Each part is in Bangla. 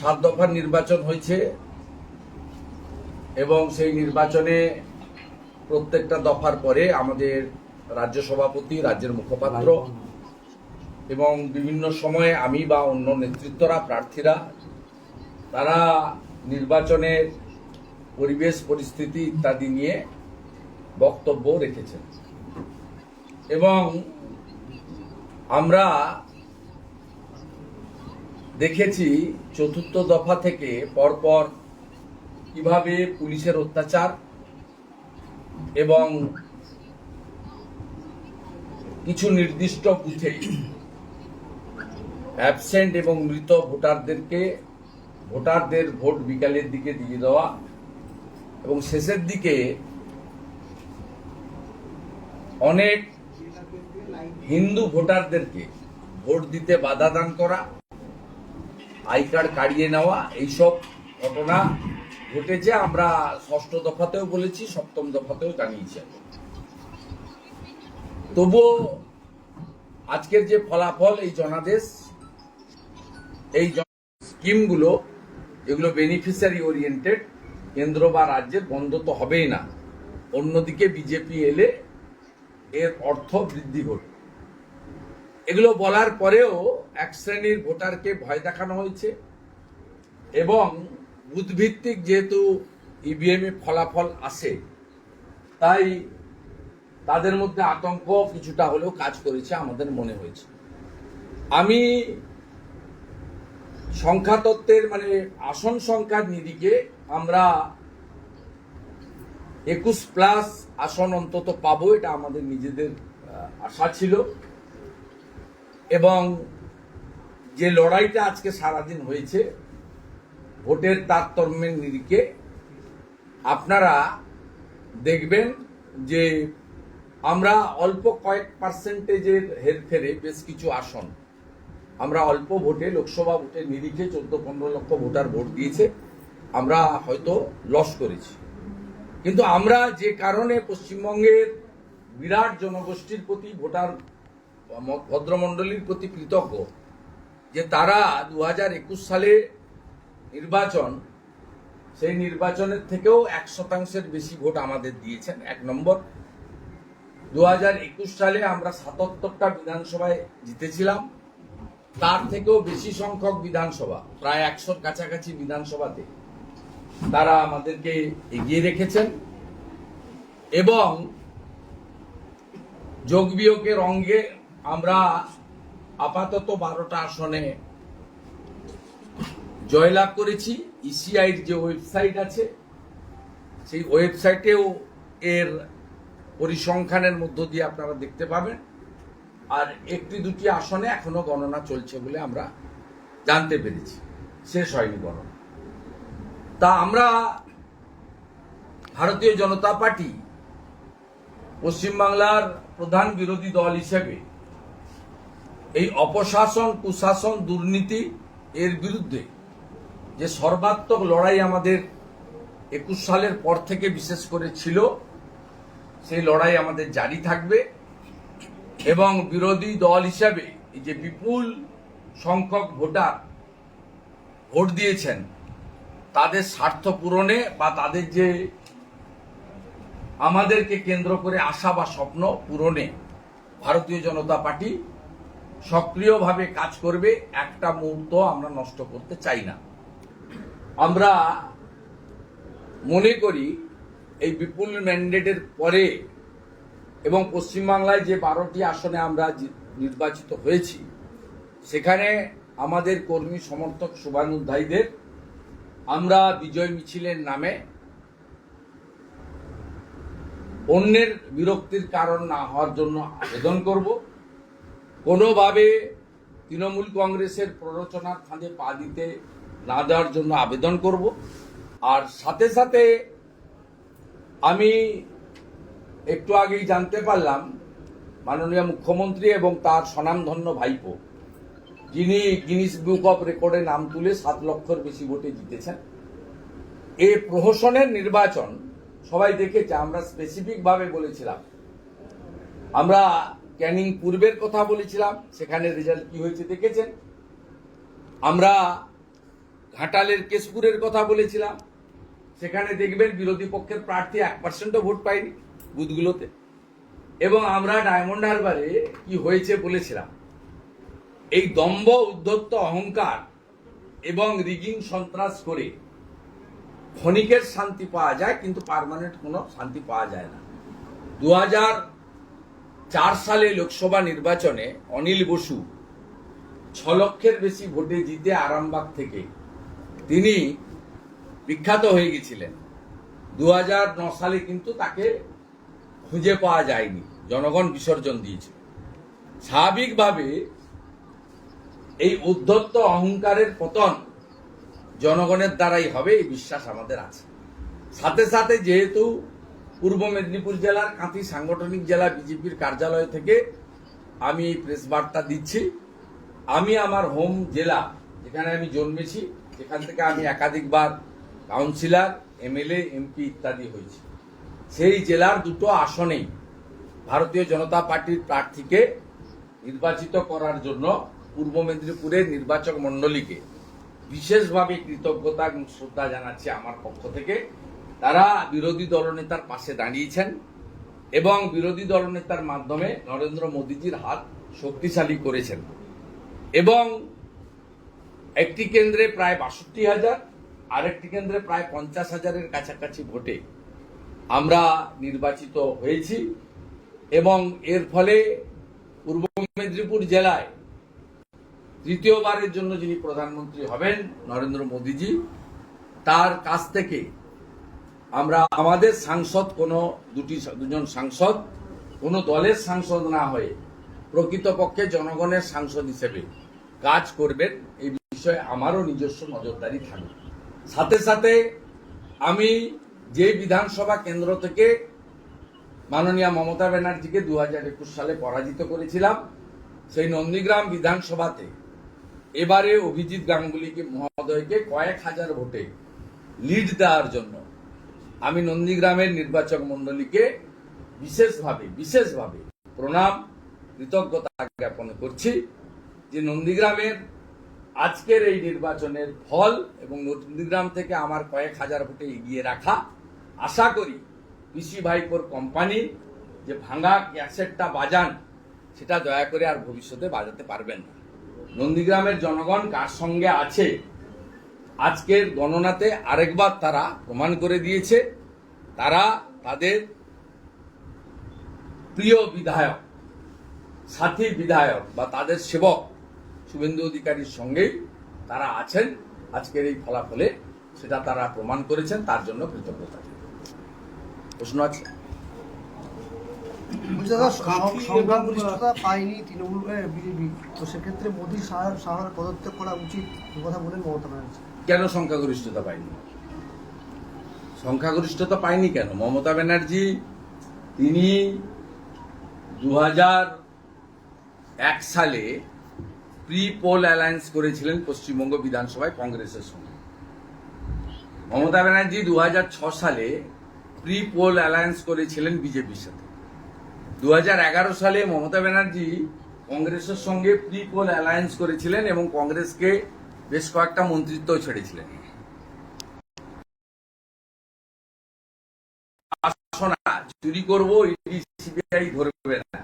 সাত দফার নির্বাচন হয়েছে এবং সেই নির্বাচনে প্রত্যেকটা দফার পরে আমাদের রাজ্য সভাপতি, রাজ্যের মুখপাত্র এবং বিভিন্ন সময়ে আমি বা অন্য নেতৃত্বরা, প্রার্থীরা, তারা নির্বাচনের পরিবেশ, পরিস্থিতি ইত্যাদি নিয়ে বক্তব্য রেখেছেন। এবং আমরা দেখেছি চতুর্থ দফা থেকে পরপর কীভাবে পুলিশের অত্যাচার এবং কিছু নির্দিষ্ট বুথে অ্যাবসেন্ট এবং মৃত ভোটারদেরকে ভোটারদের ভোট বিকালের দিকে দিয়ে দেওয়া এবং শেষের দিকে অনেক হিন্দু ভোটারদেরকে ভোট দিতে বাধা দান করা আই কার্ড কাড়িয়ে নেওয়া, এইসব ঘটনা ঘটেছে, আমরা ষষ্ঠ দফাতেও বলেছি, সপ্তম দফাতেও জানিয়েছি তবুও আজকের যে ফলাফল, এই জনাদেশ, এই স্কিমগুলো, এগুলো বেনিফিশিয়ারি ওরিয়েন্টেড কেন্দ্র বা রাজ্যের বন্ধ তো হবেই না। অন্যদিকে বিজেপি এলে এর অর্থ বৃদ্ধি ঘটবে। এগুলো বলার পরেও এক শ্রেণির ভোটারকে ভয় দেখানো হয়েছে এবং বুথভিত্তিক যেহেতু ইভিএম ফলাফল আসে, তাই তাদের মধ্যে আতঙ্ক কিছুটা হলেও কাজ করেছে আমাদের মনে হয়েছে। আমি সংখ্যাতত্ত্বের মানে আসন সংখ্যার নিরিখে আমরা একুশ প্লাস আসন অন্তত পাবো, এটা আমাদের নিজেদের আশা ছিল। এবং যে লড়াইটা আজকে সারাদিন হয়েছে, ভোটের তারতম্যের নিরিখে আপনারা দেখবেন যে আমরা অল্প কয়েক পার্সেন্টেজের হেরফেরে বেশ কিছু আসন। আমরা অল্প ভোটে, লোকসভা ভোটের নিরিখে চোদ্দ, পনেরো লক্ষ ভোটার ভোট দিয়েছে। আমরা হয়তো লস করেছি। কিন্তু আমরা যে কারণে পশ্চিমবঙ্গের বিরাট জনগোষ্ঠীর প্রতি ভোটার ভদ্রমণ্ডলীর প্রতি কৃতজ্ঞ যে তারা দু হাজার একুশ সালে নির্বাচন, সেই নির্বাচনের থেকেও এক শতাংশের বেশি ভোট আমাদের দিয়েছেন, এক নম্বর। দু হাজার একুশ সালে আমরা সাতাত্তরটা বিধানসভায় জিতেছিলাম, তার থেকেও বেশি সংখ্যক বিধানসভা, প্রায় একশোর কাছাকাছি বিধানসভাতে তারা আমাদেরকে এগিয়ে রেখেছেন এবং যোগ বিয়োগের অঙ্গে আমরা আপাতত বারোটা আসনে জয়লাভ করেছি। ইসিআইর যে ওয়েবসাইট আছে, সেই ওয়েবসাইটেও এর পরিসংখ্যানের মধ্য দিয়ে আপনারা দেখতে পাবেন। আর একটি দুটি আসনে এখনও গণনা চলছে বলে আমরা জানতে পেরেছি। শেষ হয়নি গণনা। তা আমরা ভারতীয় জনতা পার্টি পশ্চিমবাংলার প্রধান বিরোধী দল হিসেবে এই অপশাসন, কুশাসন, দুর্নীতি এর বিরুদ্ধে যে সর্বাত্মক লড়াই আমাদের একুশ সালের পর থেকে বিশেষ করে ছিল, সেই লড়াই আমাদের জারি থাকবে এবং বিরোধী দল হিসাবে যে বিপুল সংখ্যক ভোটার ভোট দিয়েছেন, তাদের স্বার্থ পূরণে বা তাদের যে আমাদেরকে কেন্দ্র করে আশা বা স্বপ্ন পূরণে ভারতীয় জনতা পার্টি সক্রিয়ভাবে কাজ করবে, একটা মুহূর্ত আমরা নষ্ট করতে চাই না। আমরা মনে করি এই বিপুল ম্যান্ডেটের পরে এবং পশ্চিমবাংলায় যে বারোটি আসনে আমরা নির্বাচিত হয়েছি, সেখানে আমাদের কর্মী সমর্থক শুভানুধ্যায়ীদের আমরা বিজয় মিছিলের নামে অন্যের বিরক্তির কারণ না হওয়ার জন্য আবেদন করব। কোনোভাবে তৃণমূল কংগ্রেসের প্ররোচনার ফাঁদে পা দিতে না দেওয়ার জন্য আবেদন করব। আর সাথে সাথে আমি একটু আগেই জানতে পারলাম, মাননীয় মুখ্যমন্ত্রী এবং তার স্বনামধন্য ভাইপো, যিনি গিনিস বুক অফ রেকর্ডে নাম তুলে সাত লক্ষর বেশি ভোটে জিতেছেন। এ প্রহসনের নির্বাচন সবাই দেখেছে, আমরা স্পেসিফিকভাবে বলেছিলাম। আমরা ক্যানিং পূর্বের কথা বলেছিলাম, সেখানে রেজাল্ট কি হয়েছে দেখেছেন? আমরা ঘাটালের কেশপুরের কথা বলেছিলাম, সেখানে দেখবেন বিরোধী পক্ষের প্রার্থী এক পার্সেন্টও ভোট পায়নি বুথগুলোতে। এবং আমরা ডায়মন্ড হারবারে কি হয়েছে বলেছিলাম, এই দম্ভ, উদ্ধত্ত অহংকার এবং রিগিং সন্ত্রাস করে ক্ষণিকের শান্তি পাওয়া যায়, কিন্তু পার্মানেন্ট কোনো শান্তি পাওয়া যায় না। দু হাজার চার সালে লোকসভা নির্বাচনে অনিল বসু ছ লক্ষের বেশি ভোটে জিতে আরামবাগ থেকে। তিনি বিখ্যাত হয়ে গেছিলেন। দু সালে কিন্তু তাকে খুঁজে পাওয়া যায়নি। জনগণ বিসর্জন দিয়েছিল। স্বাভাবিকভাবে এই উদ্ধত্ত অহংকারের পতন জনগণের দ্বারাই হবে, এই বিশ্বাস আমাদের আছে। সাথে সাথে যেহেতু পূর্ব মেদিনীপুর জেলার কাঁথি সাংগঠনিক জেলা বিজেপির কার্যালয় থেকে আমি এই প্রেস বার্তা দিচ্ছি। আমি আমার হোম জেলা যেখানে আমি জন্মেছি, যেখান থেকে আমি একাধিকবার কাউন্সিলর এমএলএ এমপি ইত্যাদি হয়েছি। সেই জেলার দুটো আসনেই ভারতীয় জনতা পার্টির প্রার্থীকে নির্বাচিত করার জন্য পূর্ব মেদিনীপুরের নির্বাচক মণ্ডলীকে বিশেষভাবে কৃতজ্ঞতা এবং শ্রদ্ধা জানাচ্ছি আমার পক্ষ থেকে। তারা বিরোধী দলনেতার পাশে দাঁড়িয়েছেন এবং বিরোধী দলনেতার মাধ্যমে নরেন্দ্র মোদীজির হাত শক্তিশালী করেছেন। এবং একটি কেন্দ্রে প্রায় বাষট্টি হাজার, আরেকটি কেন্দ্রে প্রায় পঞ্চাশ হাজারের কাছাকাছি ভোটে আমরা নির্বাচিত হয়েছি এবং এর ফলে পূর্ব মেদিনীপুর জেলায় তৃতীয়বারের জন্য যিনি প্রধানমন্ত্রী হবেন নরেন্দ্র মোদীজি, তার কাছ থেকে আমরা আমাদের সাংসদ কোনো দুটি দুজন সাংসদ, কোনো দলের সাংসদ না হয়ে প্রকৃতপক্ষে জনগণের সাংসদ হিসেবে কাজ করবেন, এই বিষয়ে আমারও নিজস্ব নজরদারি থাকবে। সাথে সাথে আমি যে বিধানসভা কেন্দ্র থেকে মাননীয় মমতা ব্যানার্জিকে দু হাজার একুশ সালে পরাজিত করেছিলাম, সেই নন্দীগ্রাম বিধানসভাতে এবারে অভিজিৎ গাঙ্গুলিকে, মহোদয়কে কয়েক হাজার ভোটে লিড দেওয়ার জন্য আমি নন্দীগ্রামের নির্বাচক মণ্ডলীকে বিশেষভাবে বিশেষভাবে প্রণাম, কৃতজ্ঞতা জ্ঞাপন করছি যে নন্দীগ্রামের আজকের এই নির্বাচনের ফল এবং নন্দীগ্রাম থেকে আমার কয়েক হাজার ভোটে এগিয়ে রাখা আশা করি পিসি ভাইপোর কোম্পানি যে ভাঙা ক্যাসেটটা বাজান, সেটা দয়া করে আর ভবিষ্যতে বাজাতে পারবেন না। নন্দীগ্রামের জনগণ কার সঙ্গে আছে? আজকের গণনাতে আরেকবার তারা প্রমাণ করে দিয়েছে তারা তাদের প্রিয় বিধায়ক সাথী বিধায়ক বা তাদের সেবক শুভেন্দু অধিকারীর সঙ্গেই তারা আছেন। আজকের এই ফলাফলে সেটা তারা প্রমাণ করেছেন তার জন্য কৃতজ্ঞতা। প্রশ্ন আছে? বলছি দাদা কাঁথি এবং- সংখ্যাগরিষ্ঠতা পায়নি তৃণমূল বিজেপি। তো সেক্ষেত্রে মোদী সাহার সাহার পদত্যাগ করা উচিত কথা বলেন মমতা ব্যানার্জি। কেন সংখ্যাগরিষ্ঠতা পায়নি? সংখ্যাগরিষ্ঠতা পায়নি কেন? মমতা ব্যানার্জি, তিনি দু এক সালে প্রি পোল অ্যালায়েন্স করেছিলেন পশ্চিমবঙ্গ বিধানসভায় কংগ্রেসের সঙ্গে। মমতা ব্যানার্জি দু সালে প্রি পোল অ্যালায়েন্স করেছিলেন বিজেপির সাথে। দু হাজার এগারো সালে মমতা ব্যানার্জি কংগ্রেসের সঙ্গে প্রি পোল অ্যালায়েন্স করেছিলেন এবং কংগ্রেসকে বেশ কয়েকটা মন্ত্রিত্ব ছেড়েছিলেন। চুরি করব ইডি সিবিআই ধরবে না।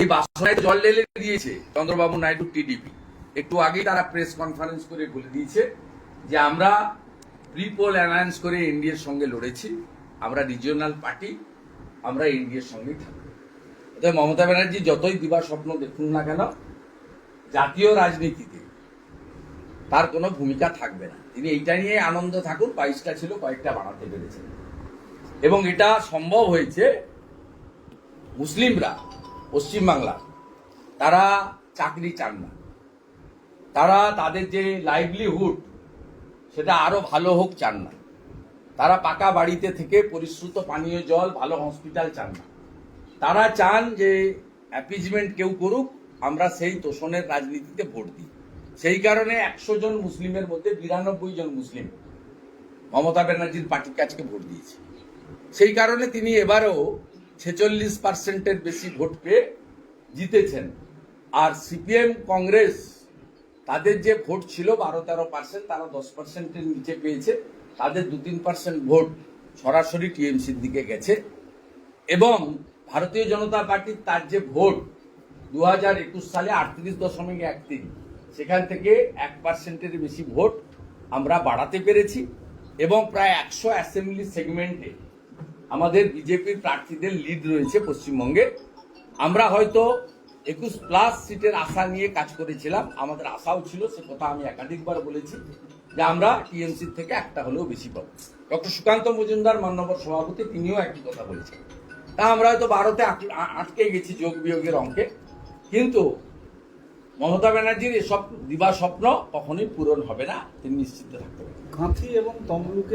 এই বাসনায় জল ঢেলে দিয়েছে চন্দ্রবাবু নাইডু টিডিপি। একটু আগেই তারা প্রেস কনফারেন্স করে বলে দিয়েছে যে আমরা প্রি পোল অ্যালায়েন্স করে এনডিএর সঙ্গে লড়েছি, আমরা রিজিওনাল পার্টি, আমরা এনডিএর সঙ্গেই থাকব। মমতা ব্যানার্জি যতই দিবা স্বপ্ন দেখুন না কেন জাতীয় রাজনীতিতে তার কোনো ভূমিকা থাকবে না। তিনি এইটা নিয়ে আনন্দ থাকুন বাইশটা ছিল কয়েকটা বাড়াতে পেরেছেন। এবং এটা সম্ভব হয়েছে মুসলিমরা, পশ্চিমবাংলা, তারা চাকরি চান না। তারা তাদের যে লাইভলিহুড সেটা আরও ভালো হোক চান না। তারা পাকা বাড়িতে থেকে পরিশ্রুত পানীয় জল, ভালো হসপিটাল চান না। তারা চান যে অ্যাপিজমেন্ট কেউ করুক আমরা সেই তোষণের রাজনীতিতে ভোট দিই। সেই কারণে একশো জন মুসলিমের মধ্যে বিরানব্বই জন মুসলিম মমতা ব্যানার্জির পার্টির কাছকে ভোট দিয়েছে। সেই কারণে তিনি এবারেও ছেচল্লিশ পার্সেন্টের বেশি ভোট পেয়ে জিতেছেন। আর সিপিএম কংগ্রেস, তাদের যে ভোট ছিল বারো তেরো পার্সেন্ট, তারা দশ পার্সেন্টের নিচে পেয়েছে। তাদের দু তিন পার্সেন্ট ভোট সরাসরি টিএমসির দিকে গেছে। এবং ভারতীয় জনতা পার্টির তার যে ভোট দু হাজার একুশ সালে আটত্রিশ দশমিক এক তিন। সেখান থেকে এক পার্সেন্টের বেশি ভোট আমরা বাড়াতে পেরেছি এবং প্রায় একশো অ্যাসেম্বলি সেগমেন্টে আমাদের বিজেপির প্রার্থীদের লিড রয়েছে পশ্চিমবঙ্গে। আমরা হয়তো একুশ প্লাস সিটের আশা নিয়ে কাজ করেছিলাম, আমাদের আশাও ছিল, সে কথা আমি একাধিকবার বলেছি যে আমরা টিএমসি থেকে একটা হলেও বেশি পাবো। ডক্টর সুকান্ত মজুমদার, মান্যবর সভাপতি, তিনিও একই কথা বলেছেন। তা আমরা হয়তো বারোতে আট- আটকে গেছি যোগ বিয়োগের অঙ্কে। কিন্তু মমতা ব্যানার্জির এসব দিবা স্বপ্ন কখনোই পূরণ হবে না, তিনি নিশ্চিত থাকতে পারেন কাঁথি এবং তমলুকে